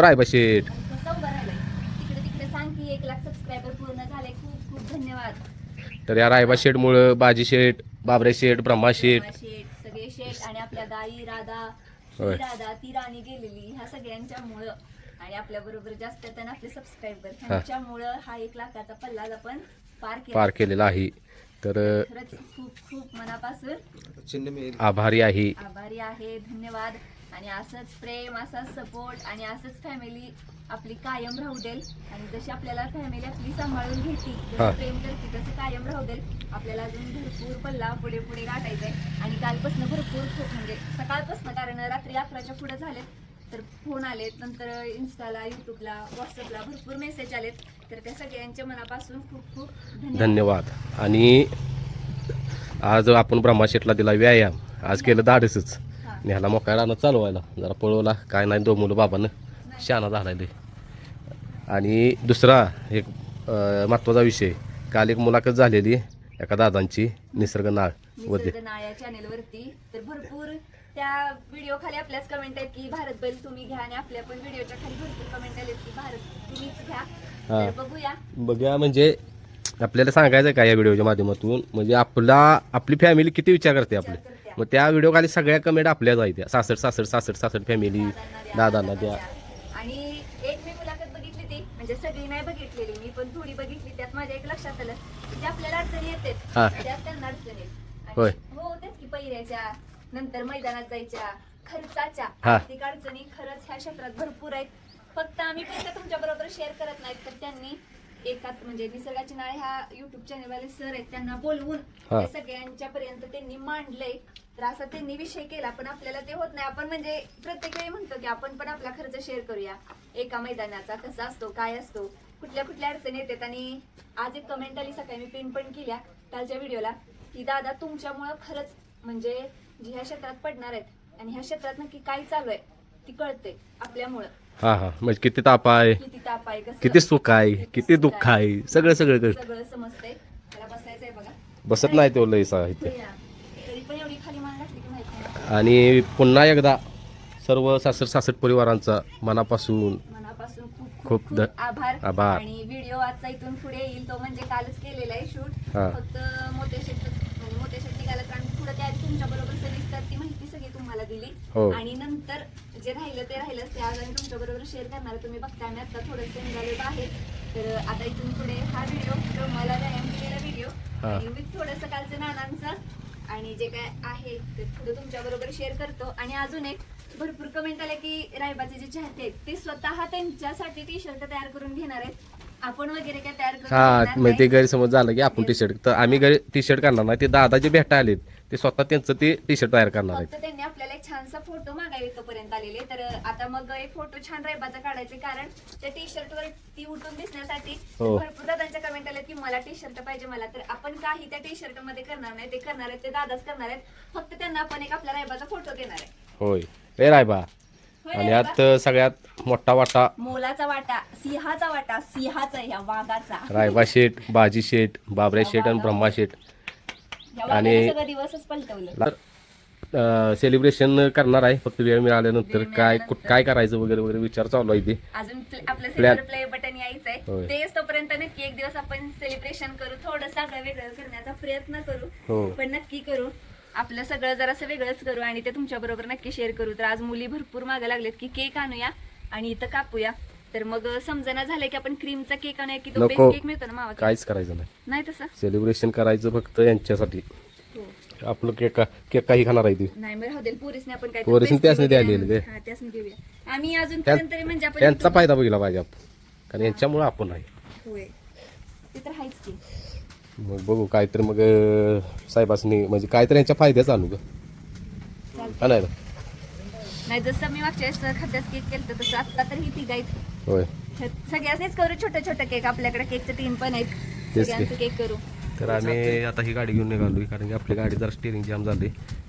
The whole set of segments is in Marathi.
रायबा शेठ. कसं उभं राहिलंय. तिकडे तिकडे सांग की एक लाख सबस्क्रायबर पूर्ण झाले. खूप खूप धन्यवाद. तर या रायबा शेठमुळं बाजी शेठ बाबरे शेठ ब्रह्मा शेठ. सगळे शेठ आणि आपल्या गाई राधा होय. ही ती राणी गेलेली. ह्या सगळ्यांच्यामुळं आणि आपल्या बरोबर जास्त आहेत आपले सबस्क्रायबर ह्यांच्यामुळं हा एक लाखाचा पल्ला आपण पार केला. पार केलेला आहे. तर खरंच खूप खूप मनापासून आभारी आहे. आभारी आहे. धन्यवाद. आणि असंच प्रेम असाच सपोर्ट आणि असंच फॅमिली आपली कायम राहू देल. आणि जशी आपल्याला फॅमिली आपली सांभाळून घेते हा. जसं प्रेम करते तसं कायम राहू देल. आपल्याला अजून भरपूर पल्ला पुढे पुढे गाठायचंय. आणि कालपासून भरपूर खूप म्हणजे सकाळपासून कारण रात्री अकराच्या पुढे झालेत. तर फोन आलेत नंतर इन्स्टाला युट्यूबला व्हॉट्सअपला भरपूर मेसेज आलेत. तर त्या सगळ्यांच्या मनापासून खूप खूप धन्यवाद. धन्यवाद. आणि आज आपण ब्रह्मा शेठला दिला व्यायाम. आज केलं धाडसच हा. न्याला मोकळा राहणं चालवायला. जरा पळवला. काय नाही दो मुलं बाबानं. शाना झालाय आणि दुसरा एक महत्त्वाचा विषय. काल एक मुलाखत झालेली एका दादांची निसर्ग नाळ वरती. तर भरपूर त्या व्हिडिओ खाली आपल्याच कमेंट आहेत की भारत बैल तुम्ही घ्या. आणि आपल्या पण व्हिडिओच्या खाली भरपूर कमेंट आलेत की भारत तुम्हीच घ्या. हा. बघूया. बघूया म्हणजे आपल्याला सांगायचं काय या व्हिडिओच्या माध्यमातून? म्हणजे आपला आपली फॅमिली किती विचार करते आपले? मग त्या व्हिडिओ खाली सगळ्या कमेंट आपल्याच आहेत त्या सासठ सासठ सासठ सासठ फॅमिली दादांना द्या आणि एक मी मुलाखत बघितली ती म्हणजे सगळी नाही बघितलेली मी पण थोडी बघितली त्यात माझ्या एक लक्षात आलं की ते आपल्याला अडचणी येतात हा. त्यात त्यांना अडचणी आहेत. होय. आणि हो तेच की पहिऱ्याच्या नंतर मैदानात जायच्या खर्चाच्या हा. आर्थिक अडचणी खरंच ह्या क्षेत्रात भरपूर आहेत फक्त आम्ही पैसे तुमच्या बरोबर शेअर करत नाहीत तर त्यांनी एकात म्हणजे निसर्गाचे नाळे ह्या युट्यूब चॅनल वाले सर आहेत त्यांना बोलवून हा. ते सगळ्यांच्या पर्यंत त्यांनी मांडलंय. तर असा त्यांनी विषय केला पण आपल्याला ते होत नाही. आपण म्हणजे प्रत्येक वेळी म्हणतो की आपण पण आपला खर्च शेअर करूया. एका मैदानाचा कसा असतो काय असतो कुठल्या कुठल्या अडचणी येतात. आणि आज एक कमेंट आली सकाळी मी पिन पण केल्या कालच्या व्हिडिओला की दादा तुमच्यामुळं खरंच म्हणजे जी ह्या क्षेत्रात पडणार आहेत आणि ह्या क्षेत्रात नक्की काय चालू आहे ती कळते आपल्यामुळं. हा हा. म्हणजे किती ताप आहे? किती ताप आहे कसं किती सुख आहे किती दुःख आहे? सगळं सगळं कळतं. सगळं समजतंय. त्याला बसायचंय बघा. बसत नाही तो लय साहित्य तरी पण एवढी खाली मान घातली की माहिती नाही. आणि पुन्हा एकदा सर्व सासठ सासठ परिवारांचा मनापासून मनापासून खूप खूप खूप खूप ध- आभार. आभार. आणि व्हिडिओ आजचा इथून पुढे येईल तो म्हणजे कालच केलेला आहे शूट. हा. फक्त मोठे शेट निघालं कारण पुढे त्या तुमच्या बरोबर सविस्तर ती माहिती सगळी तुम्हाला दिली हो. आणि नंतर जे राहिलं ते राहिलंच ते आज आम्ही तुमच्या बरोबर शेअर करणार आहे. तुम्ही बघताय मी आता थोडंसं निघालेलं आहे तर आता इथून पुढे हा व्हिडिओ मला व्यायाम केलेला व्हिडिओ हा. आणि मी थोडंसं कालचं नानांचं आणि जे काय आहे ते थोडं तुमच्या बरोबर शेअर करतो आणि अजून एक भरपूर कमेंट आले की रायबाचे जे चाहते आहेत ते स्वतः त्यांच्यासाठी टी शर्ट तयार करून घेणार आहेत आपण वगैरे काय तयार करून हा घेणार म्हणजे ते नाही. गैरसमज झालं की आपण टी शर्ट तर आम्ही घरी टी शर्ट करणार नाही. ते दादा जे भेटा आलेत. ते स्वतः त्यांचं ते टी शर्ट तयार करणार आहेत. फक्त त्यांनी आपल्याला एक छानसा फोटो मागावे तोपर्यंत आलेले. तर आता मग एक फोटो छान रायबाचा काढायचे. कारण त्या टी शर्ट वर ती उठून दिसण्यासाठी हो. भरपूर दादांच्या कमेंट आले की मला टी शर्ट पाहिजे मला. तर आपण काही त्या टी शर्टमध्ये करणार नाही. ते करणार आहेत ते दादाच करणार आहेत. फक्त त्यांना आपण एक आपल्या रायबाचा फोटो देणार आहे. होय. रायबा आणि? यात सगळ्यात मोठा वाटा. मोलाचा वाटा सिंहाचा वाटा सिंहाचा ह्या वाघाचा. रायबा शेठ बाजी शेठ बाबरे शेठ आणि ब्रह्मा शेठ. आणि- दिवसच पलटवलं. सेलिब्रेशन करणार आहे. फक्त वेळ मिळाल्यानंतर काय काय करायचं वगैरे वगैरे विचार चालू आहे ते. अजून प्ले- आपलं. सिल्वर प्ले बटन यायचंय. तेच तोपर्यंत नक्की एक दिवस आपण सेलिब्रेशन करू. थोडं सगळं वेगळं करण्याचा प्रयत्न करू. हो. पण नक्की करू. आपलं सगळं जरासं वेगळंच करू आणि ते तुमच्या बरोबर नक्की शेअर करू. तर आज मुली भरपूर मागे लागलेत की केक आणूया आणि इथं कापूया. तर मग समजना झालं की आपण क्रीमचा केक आणूया की तो नको. केक मिळतो ना मावा काहीच करायचं नाही. नाही तसं? सेलिब्रेशन करायचं फक्त यांच्यासाठी. हो. आपलं केक केक काही खाणार आहे ते? नाही मग राहू दे पोरीसने आपण काय पोरीसने त्यासनी द्यायला दिले. हा त्यासनी देऊया. आम्ही अजून पर्यंत तरी म्हणजे आपण त्यांचा फायदा बघितला पाहिजे आपण. कारण यांच्यामुळे आपण आहे. होय. ते तर आहेच की. मग बघू काहीतरी मग साहेबासनी म्हणजे काहीतरी यांच्या फायद्याच आणू ग. हा नाही ना? नाही जसं मी मागच्या वेळेस खाद्यास केक केलं तसं आता तर ही तिघ आहेत. होय. सगळ्याच करू छोटे छोटे केक. आपल्याकडे केकचे टीम पण आहेत. की. सगळ्यांचं केक करू. तर आम्ही आता ही गाडी घेऊन निघालो कारण की आपली गाडी जरा स्टिअरिंग जाम झाली.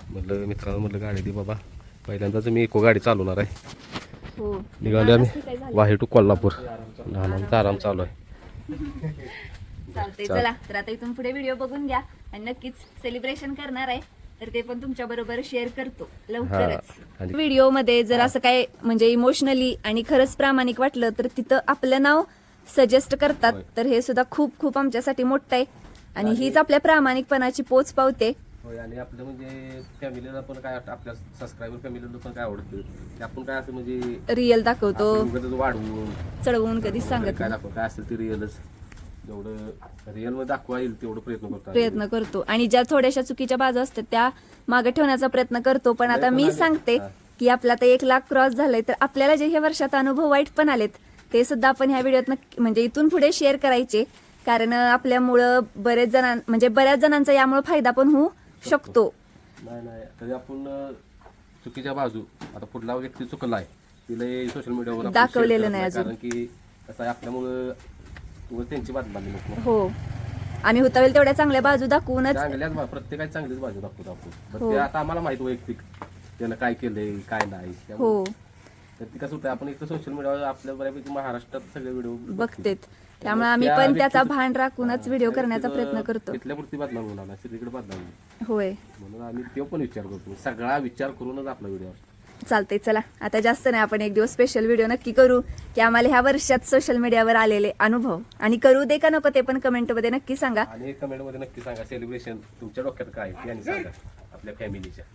म्हटलं मित्रांनो म्हटलं गाडी दे बाबा. पहिल्यांदाच मी इको गाडी चालवणार आहे. हो. निघालो आम्ही. काय? वाहे टू कोल्हापूर. लहानांचा आराम चालू आहे. चालतंय चाल. तर आता इथून पुढे व्हिडिओ बघून घ्या. आणि नक्कीच सेलिब्रेशन करणार आहे. तर ते पण तुमच्या बरोबर शेअर करतो. लवकरच. व्हिडिओमध्ये जर असं काय म्हणजे इमोशनली आणि खरंच प्रामाणिक वाटलं तर तिथं आपलं नाव सजेस्ट करतात. तर हे सुद्धा खूप खूप आमच्यासाठी मोठं आहे. आणि हीच आपल्या प्रामाणिकपणाची पोच पावते. आणि आपलं म्हणजे फॅमिलीला पण काय आपल्या सबस्क्रायबर फॅमिलीला पण काय आवडतं? आपण काय असं म्हणजे रिअल दाखवतो. वाढवून चढवून कधीच सांगत काय असेल ते रिअलच जेवढं रिअलमध्ये दाखवा येईल तेवढं प्रयत्न करतो आम्ही. प्रयत्न करतो. आणि ज्या थोड्याशा चुकीच्या बाजू असतात त्या मागे ठेवण्याचा प्रयत्न करतो. पण आता मी सांगते की आपला आता एक लाख क्रॉस झालंय तर आपल्याला जे ह्या वर्षात अनुभव वाईट पण आलेत ते सुद्धा आपण ह्या व्हिडिओत म्हणजे इथून पुढे शेअर करायचे. कारण आपल्यामुळं बरेच जणां म्हणजे बऱ्याच जणांचा यामुळे फायदा पण होऊ शकतो. नाही नाही. तरी आपण चुकीच्या बाजू आता पुढला व्यक्ती चुकला आहे तिला सोशल मीडियावर दाखवलेलं नाही अजून. कारण की कसं आपल्यामुळं उगाच त्यांची नको. हो. आम्ही होता तेवढ्या चांगल्या बाजू दाखवूनच चांगल्याच बा- प्रत्येकाची चांगलीच बाजू दाखवतो आपण पण हो. ते आता आम्हाला माहीत वैयक्तिक त्यानं काय केलंय काय नाही. त्यामुळे हो. तर ती कसं होतं आपण एक सोशल मीडियावर आपल्या बऱ्यापैकी महाराष्ट्रात सगळे व्हिडिओ बघतेत. त्यामुळे आम्ही पण त्याचा भान राखूनच व्हिडिओ करण्याचा प्रयत्न करतो. तिथल्या पुरती बदनाम होणार नाही सगळीकडे बदनाम होईल. होय. म्हणून आम्ही तो पण विचार करतो. सगळा विचार करूनच आपला व्हिडिओ चालतंय चला. आता जास्त नाही आपण एक दिवस स्पेशल व्हिडिओ नक्की करू. की आम्हाला ह्या वर्षात सोशल मीडियावर आलेले अनुभव. आणि करू दे का नको ते पण कमेंटमध्ये नक्की सांगा. आणि कमेंटमध्ये नक्की सांगा सेलिब्रेशन तुमच्या डोक्यात काय आहे ते आणि सांगा आपल्या फॅमिलीच्या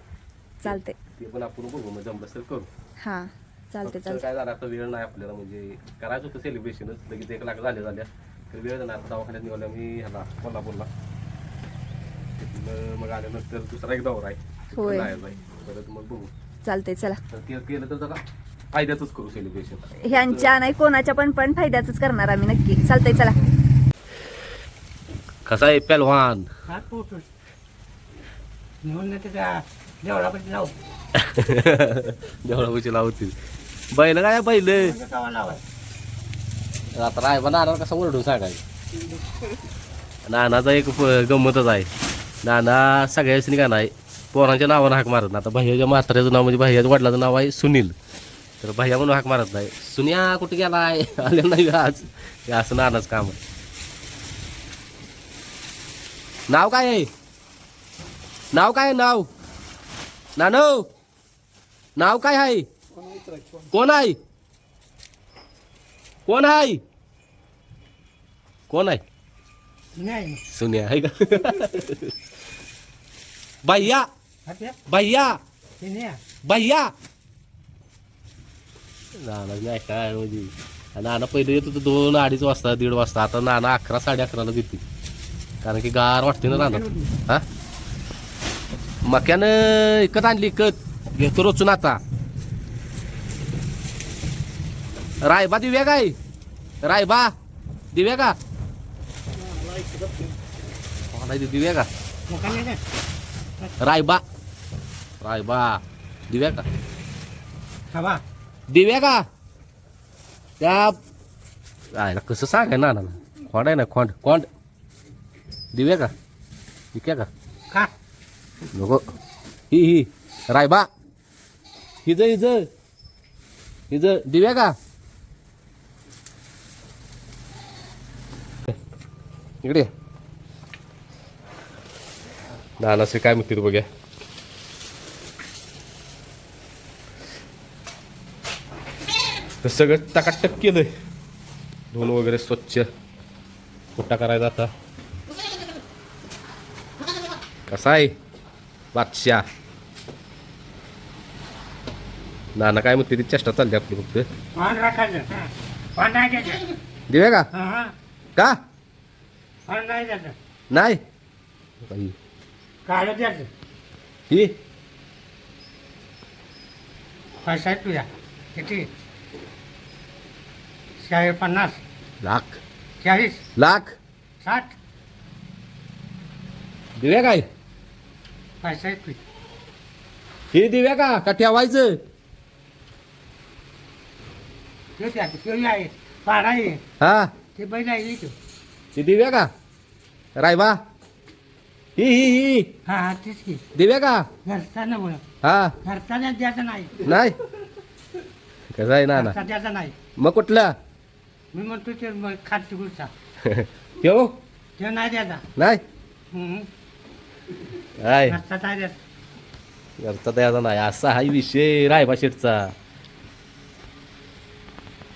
चालते ते पण आपण बघू मग जमलं तर करू. हा चालते फक्त चालते काय झालं आता वेळ नाही आपल्याला म्हणजे करायचं होतं सेलिब्रेशनच लगेच एक लाख झाल्या झाल्या तर वेळ जाणार दवाखान्यात निघाल्या मी ह्याला कोल्हापूरला तिथनं मग आल्यानंतर दुसरा एक दौरा आहे. तिथं होय. जायचं आहे. परत मग बघू. चालते चला. तर ते केलं तर जरा फायद्यातच करू सेलिब्रेशन ह्यांच्या नाही कोणाच्या पण पण फायद्याच करणार आम्ही नक्की. चालतंय चला. कसा आहे पेलवान देवळापाशी लावतील. बैल काय बैल आता राय नाना कसा ओरडून सांगाय? नानाचा एक प- गंमतच आहे. नाना सगळ्याच का नाही पोरांच्या नावानं हाक मारत आता भैयाच्या म्हाताऱ्याचं नाव म्हणजे भैयाच्या वडिलाचं नाव आहे सुनील. तर भैया म्हणून हाक मारत नाही. सुनिया कुठे गेलाय? आले नाही आज. हे असं नानाच काम आहे. नाव काय आहे? नाव काय आहे नाव? नानो? नाव काय आहे? कोण आहे? कोण आहे? कोण आहे? सुनिया आहे. का? भैया भैया भैया नाना नाही काय म्हणजे नाना पहिले येत होतं दोन अडीच वाजता दीड वाजता. आता नाना अकरा साडे अकराला देते. कारण की गार वाटते ना नाना हा? मक्यानं इकत आणली इकत. घेतो रोचून आता. रायबा दिव्या काय? रायबा दिव्या का? दिव्या का? रायबा. रायबा दिव्या का? खावा दिव्या का? त्या आयला कसं सांगाय ना नाना खोंड आहे ना खोंड खोंड. दिव्या का? विक्या का? खा. नको. ही ही. रायबा हिज हिज हिज दिव्या का? इकडे नानासे काय म्हणते बघ्या? तर सगळं टकाटक केलंय. धुवून वगैरे स्वच्छ. कुठा करायचा आता? कसा आहे? बादशाह. नाना काय म्हणते ती चेष्टा चालली आपली फक्त. दिव्या का? का? नाही ही? तुझ्या किती? शहाऐ पन्नास लाख. चाळीस लाख. साठ. दिव्या काय? पैसा ही दिव्या का? का ठेवायचं? ते आहे पाडा आहे. हा. ते बैल आहे इथं. ती दिव्या का? रायबा ही ही ही. हा हा तेच की. दिव्या का? घरचा न बोल. हा. द्यायचा नाही. नाही? कसं आहे नाना घरचा द्यायचा नाही. मग कुठला? मी म्हणतो ते मग खालची गुडचा ठेव ते नाही द्यायचा. नाही? हम्म. काय नाही द्यायचा घरचा द्यायचा नाही. असा हा विषय रायबा शेटचा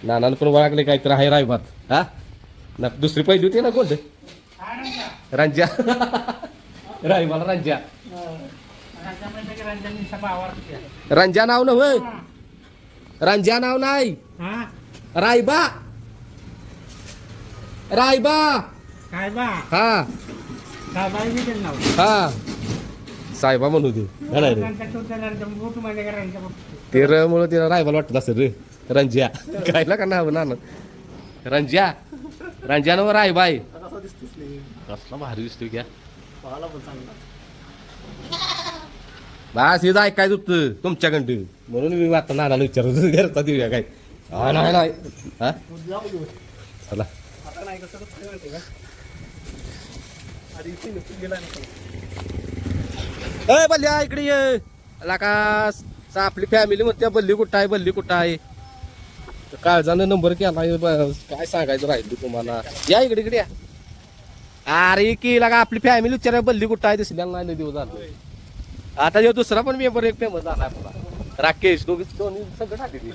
नानानं पण ओळखले काहीतरी आहे रायबात हा? ना दुसरी पहिली होती ना कोणते रांज्या रायबाला रांज्या रांज्या नाव ना होय? रांज्या नाव नाही? हा. रायबा. रायबा काय बा? हा. काय बी नाव हा. साहेबा म्हणू दे. हा नाही रे. ते र मुळे तिला रायबाला वाटत असेल रे. रंजिया. कायला का नाव ना रंजिया. रंजिया नव रायबाय कसला भारी दिसतोय क्या. बस हे ऐकायचं होतं तुमच्याकडं. म्हणून मी आता नानाला विचारतो घरचा देऊया काय? हा नाही नाही. हा? चला. ए बल्ल्या इकडे ये. का? आपली फॅमिली म्हणते बल्ली कुठं आहे बल्ली कुठं आहे? काळजानं नंबर केला काय सांगायचं राहिलं तुम्हाला. या इकडे इकडे या. अरे की लागा आपली फॅमिली विचारा बल्ली कुठं आहे दिसल्या नाही दिवस झालं. आता जो दुसरा पण मेंबर एक फेमस झाला आपला. राकेश दोघी दोन्ही सगळं टाकली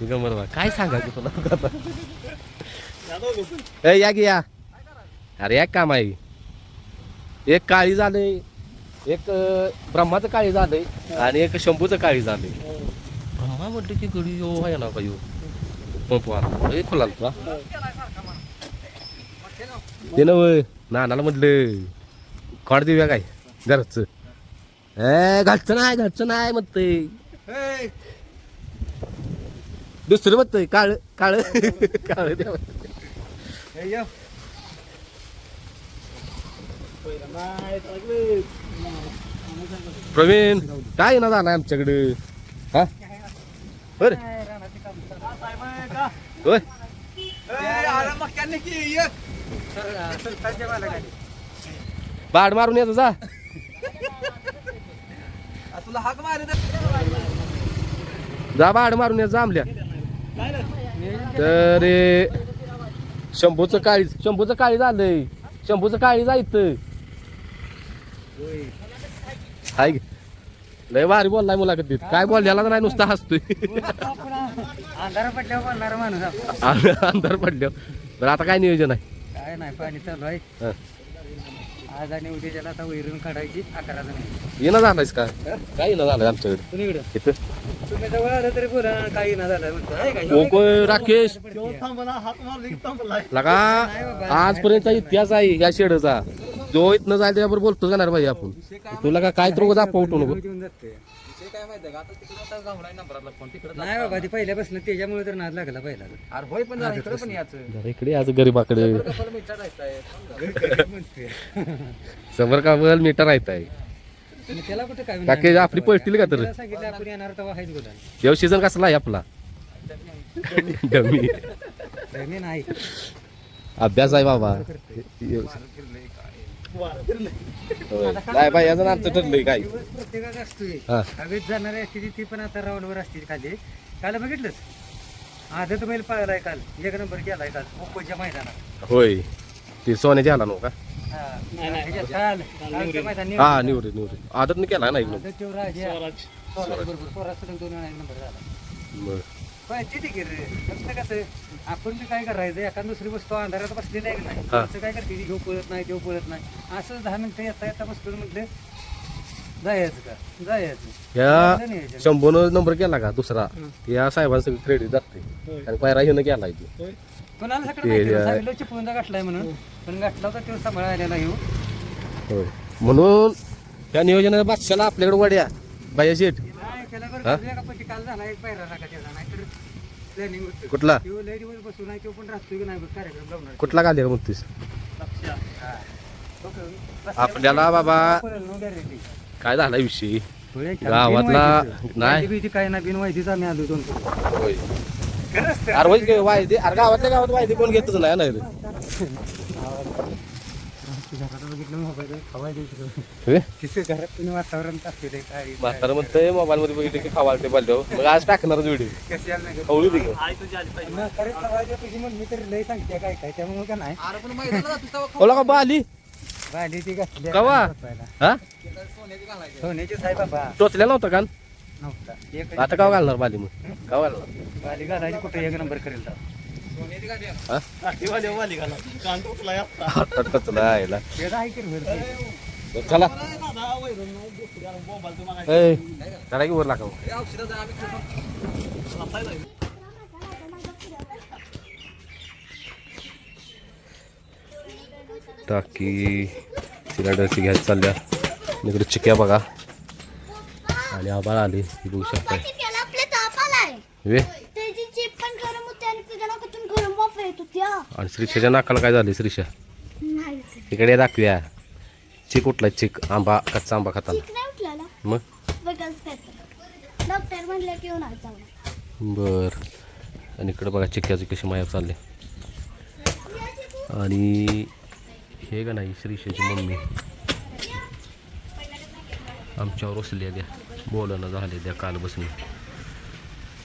बरोबर काय सांगायचं तुला? आता? ए या की या. अरे एक काम आहे. एक काळी झालंय एक ब्रह्माचं काळी झालंय आणि एक शंभूचं काळी झालंय ब्रह्मा म्हटलं की गडी यो आहे ना का यो. पंपवाला ए खोलाल तुला ते नव नानाला म्हटलं खोड देऊया काय? घरचं. ए घरचं नाही घरचं नाही म्हणतंय. दुसरं बघत काळ काळ. काळ प्रवीण काय ना झालं आमच्याकडे? हा? बर. होय. बाड मारून येतो जा जा. बाड मारून येत जा आमल्या. तर शंभूचं काळी शंभूचं काळी झालंय शंभूचं काळी जायचं हाय. लय भारी बोललाय मुलाखतीत. काय बोलल्याला तर नाही नुसता हसतोय. अंधारा पडल्यावर बोलणारा माणूस. अंधार पडल्या बरं आता काय नियोजन आहे? काय नाही पाणी चालू आहे. आज आणि उद्या त्याला आता वैरून काढायची अकरा जण येणं झालंयस का? काय येणं झालंय आमच्याकडे? कुणीकडं इथं. तुम्ही जवळ आलं तरी बोला काही ना झालं म्हणतो आहे का? कोको राकेश. लगा आजपर्यंतचा इतिहास आहे या शेडचा. जो इथनं जाईल त्याच्याबरोबर बोलतो जाणार भाई आपण. तुला का काय तर दाखवा उठू नको. घेऊन जाते नाही बाबा ती पहिल्यापासून त्याच्यामुळे तर नाद लागला पहिला जरा इकडे आज गरीबाकडे. समोर का बल मीटर आहेत आहे त्याला कुठे काय आपली पळतील का तर? त्याला सांगितलं आपण येणार तेव्हा आहेच बोला देव सीझन कसला आहे आपला? डमी. मी नाही. अभ्यास आहे बाबा. काय बाई अजून आमचं ठरलंय काय प्रत्येकाचा असतोय हा हवेत जाणारी असते ती पण आता राऊंडवर असते खाली काल बघितलंच आदत बैल पाळलाय काल एक नंबर केलाय काल मुंबईच्या मैदानात होय ते सोन्याच्या आला नव्हता हा. ह्याच्यात काल कालच्या मैदान हा निवडे निवडे आदत केला ना एकदम आदत तेव्हा राजा स्वराज बरोबर स्वराज सलग दोन वेळा एक नंबर झाला बरं. पण तिथे की रे. फक्त कसं आपण बी काय करायचं एखाद दुसरी वस्तू अंधारात आहे की नाही? हा. असं काय करते ती घेऊ पळत नाही घेऊ पळत नाही. असं दहा मिनिटं येता येता बसतो म्हटलं जायचं का? जायचं. या नियोजन. शंभून नंबर केला का दुसरा? या साहेबांचं क्रेडिट जाते आणि पायरा हिनं केलाय ते कोणाला सगळं ते, माहिती? होतं, सांगितलं चिपळूणचा गाठलाय म्हणून. पण गाठला होता तो सांभाळा आलेला येऊ म्हणून त्या नियोजनाच्या बादशाला आपल्याकडे वड्या बाया शेठ. नाही हा? कुठला तो लय दिवस बसून नाही तो पण राहतोय की नाही बघ कार्यक्रम लावणार कुठला काढले का हा. बस आपल्याला बाबा. काय झाला विषय गावातला-. नाही. काय ना बिनवायतीच आम्ही आलो दोन अरे होय की वायदे अरे गावातल्या गावात वायदे कोण घेतच नाही ना रे घरात बघितलं मोबाईल खवाय हे? तिथे घरात तुम्ही वातावरण टाकते काय म्हातारं म्हणतंय मोबाईल मध्ये बघितलं की खावालते बोलल्यावर मग आज टाकणारच व्हिडिओ खवळू दे काय काय का नाही? ओला का बा आली. बाली ती कवा? हा? सोन्याची टोचल्या नव्हता का नव्हता. एक आता का घालणार बाली मग? का घालणार? बाली घालायची कुठे? एक नंबर करेल तर. चला चला की वर लागा टाकी सिलेंडरची घ्यायला चालल्या. इकडे चिक्या बघा. आणि आबाळ आली बघू आलाय वे. आणि श्रीषाच्या नाकाला काय झाली श्रीषा इकडे दाखवूया. चिक उठला चिक. आंबा कच्चा आंबा खाताना. मग? डॉक्टर म्हणले की बर. आणि इकडे बघा चिक्क्याची कशी माया चालली. आणि हे का नाही श्रीषाची मम्मी. आमच्यावर बसल्या द्या बोलणं झाले द्या काल बसणे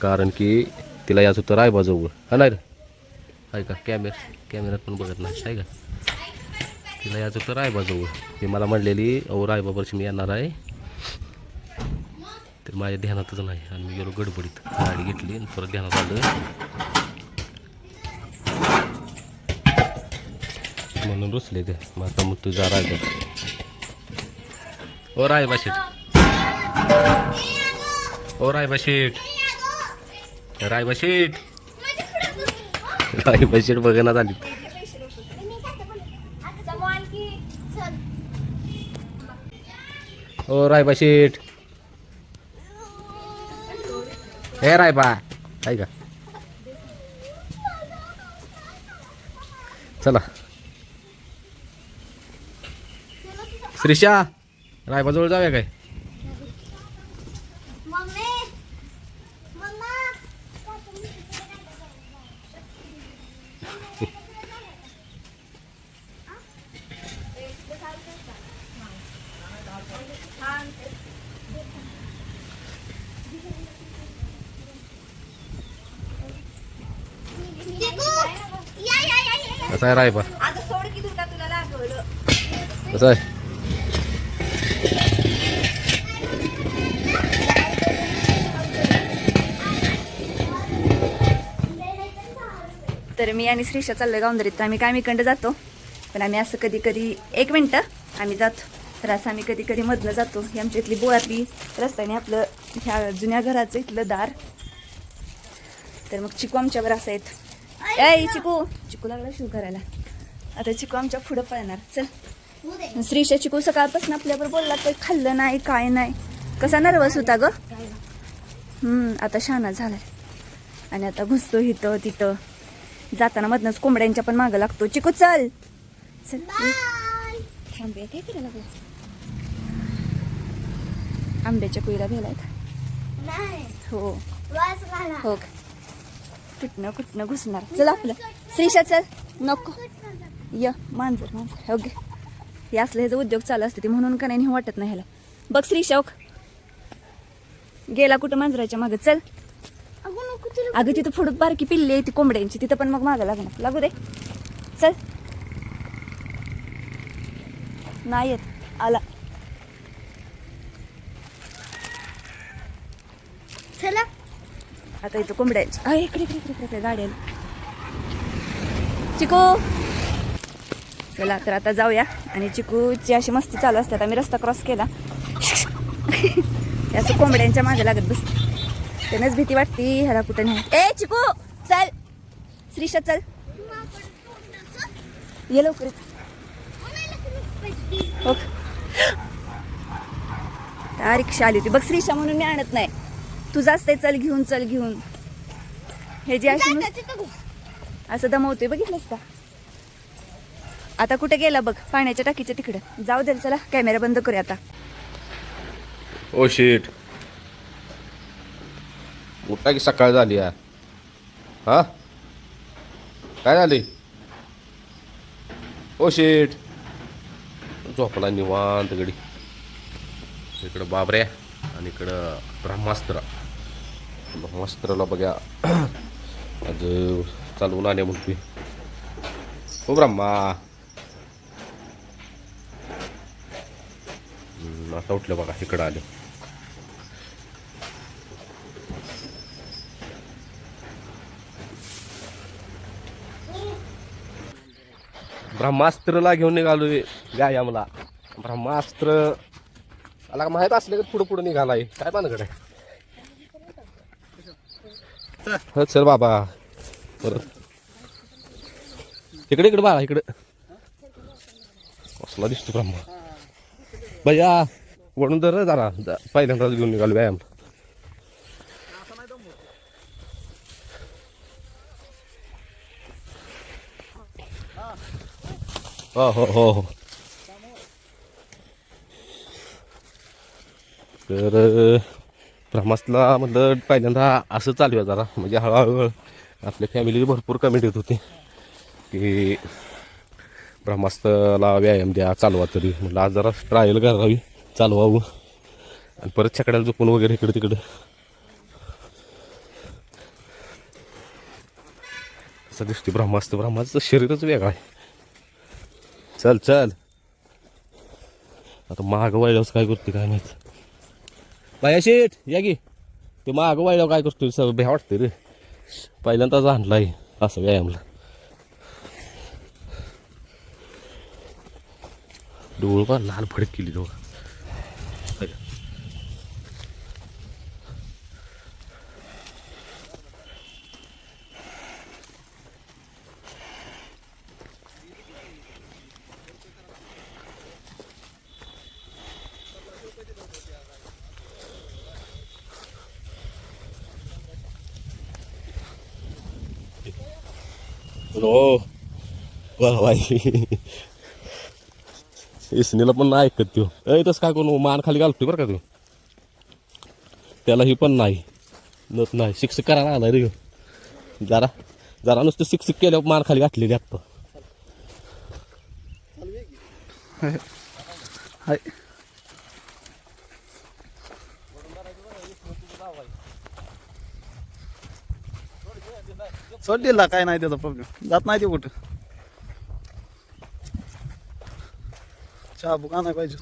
कारण की तिला याच होतं रायबाजवळ हा नाही रे? आहे का? कॅमेरा कॅमेऱ्यात पण बघत नाही आहे का? तिला याच होतं रायबाजवळ. ती मला म्हणलेली अहो रायबाबरशी मी येणार आहे. तर माझ्या ध्यानातच नाही. आणि मी गेलो गडबडीत. गाडी घेतली आणि परत ध्यानात आलं. म्हणून रुसले ते. माझा मग तुझा रायबा ओ रायबा शेठ. ओ रायबा शेठ. रायबा शेठ. रायबा शेठ बघण्यात आली ओ रायबा शेठ. हे रायबा आहे का? चला. श्रीषा रायबाजवळ जाऊया काय मम्मी मम्मा चिकू या या या या, या कसं आहे रायबा आता सोड की तुला तुला लागवलं कसं आहे? तर मी आणि श्रीषा चाललोय गावंदरीत. तर आम्ही काय मी कंड जातो पण आम्ही असं कधी कधी एक मिनटं आम्ही जातो. तर असं आम्ही कधी कधी मधनं जातो. ही आमच्या इथली बोळातली रस्त्याने आपलं ह्या जुन्या घराचं इथलं दार. तर मग चिकू आमच्यावर असं आहेत ए चिकू. चिकू लागला शिव करायला. आता चिकू आमच्या पुढं पळणार. चल. श्रीषा चिकू सकाळपासून आपल्यावर बोलला काही खाल्लं नाही काय नाही. कसा नर्वस होता ग? हम्म, आता शहाणा झालाय. आणि आता घुसतो इथं तिथं. जाताना मधनच कोंबड्यांच्या पण मागं लागतो. चिकू चल. चल. आंबे काय करायला आंब्याच्या कुईला भेलायत. हो. हो का? कुठनं कुठनं घुसणार. चल आपलं. श्रीषा चल. नको. य मांजर मांजर. गे हे असलं ह्याचा उद्योग चालू असते ते म्हणून का नाही वाटत नाही ह्याला. बघ श्रीषा ओक. गेला कुठं मांजराच्या मागं? चल. अगं तिथं पुढं बारकी पिल्ली आहे ती कोंबड्यांची. तिथं पण मग मागं लागणार. लागू दे. चल. नाही येत. आला. चला. आता इथं कोंबड्यांची अय, इकडे इकडे इकडे इकडे गाड्या चिकू! चला तर आता जाऊया. आणि चिकूची अशी मस्ती चालू असतात आम्ही रस्ता क्रॉस केला. असं कोंबड्यांच्या मागे लागत बसते. त्यांनाच भीती वाटते ह्याला कुठं नाही ए चिकू! चल. श्रीषा चल. ये लवकर हो रिक्षा आली होती. बघ श्रीषा म्हणून मी आणत नाही. तू जास्त आहे, चल घेऊन चल घेऊन. हे जे अशी असं दमवतोय बघितलंस का? आता कुठे गेला बघ पाण्याच्या टाकीच्या तिकडं. जाऊ दे चला कॅमेरा बंद करूया आता. ओ शेट उठा की सकाळ झाली यार. हा? काय झाली? ओ शेट झोपला निवांत गडी इकडं बाबऱ्या आणि इकडं ब्रह्मास्त्र. ब्रह्मास्त्राला बघा आज चालवून आण्या म्हणतोय हो ब्रह्मा आता उठलं बघा इकडं आलं ब्रह्मास्त्रला घेऊन निघालोय गाय आम्हाला ब्रह्मास्त्र आला माहीत असलं की पुढं पुढं निघालाय काय पानकडे हो, चल बाबा. परत. इकडे इकडे बाळा इकडे. कसला दिसतो ब्रह्मा. भैया वडून तर जरा. पहिल्यांदाच घेऊन निघालो व्यायाम. हो हो हो हो. तर ब्रह्मासला म्हटलं पहिल्यांदा असं चालू आहे जरा. म्हणजे हळूहळू आपल्या फॅमिली भरपूर कमेंट येत होती की ब्रह्मास्त्राला व्यायाम द्या चालवा तरी. म्हटलं आज जरा ट्रायल करावी चालवावं. आणि परत छकड्याला झोपून वगैरे इकडे तिकडे. असं दिसते ब्रह्मास्त्र. ब्रह्माचं शरीरच वेगळं आहे. चल चल. आता मागं वळल्यावर काय करते काय माहिती. बाया शेठ या की. ते मागं वळल्यावर काय करतो सगळं भ्या वाटते रे. पहिल्यांदाच आणलाय असं व्यायामला. डोळ लाल फडक केली तो हो. बरं इसनीला पण नाही ऐकत त्यो. ए तसं काय करू? मान खाली घालतोय बरं का तू त्याला ही पण नाही. नत नाही. शिक्षक करायला आला रे जरा जरा नुसतं शिक्षक केल्यावर मान खाली घातलेली आत्ता हाय. सोडलेला दिला काय नाही त्याचा प्रॉब्लेम जात नाही ते कुठं. चहा बुका नाही पाहिजे.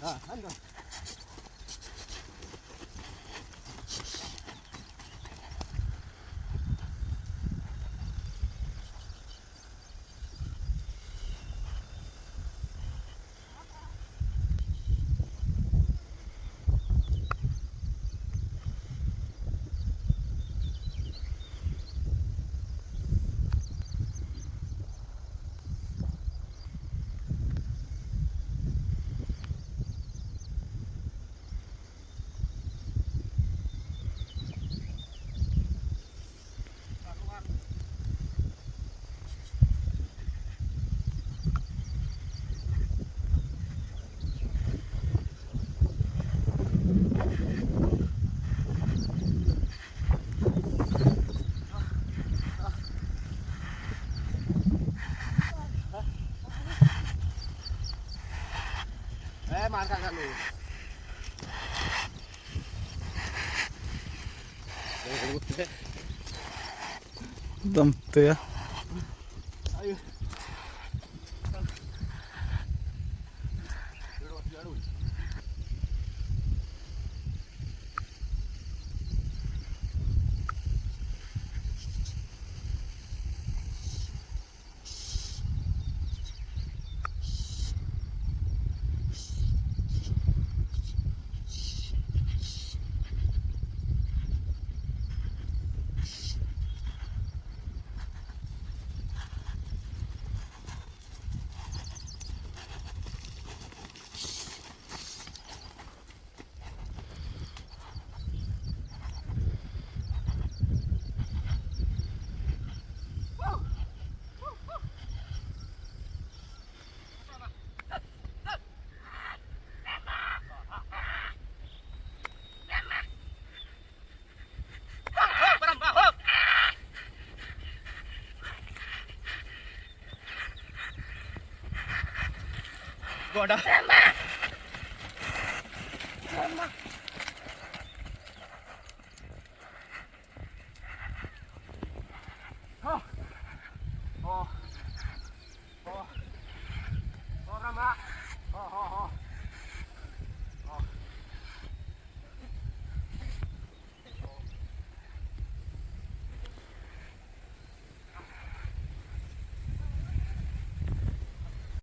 હા હા दमतोय. ગોડા.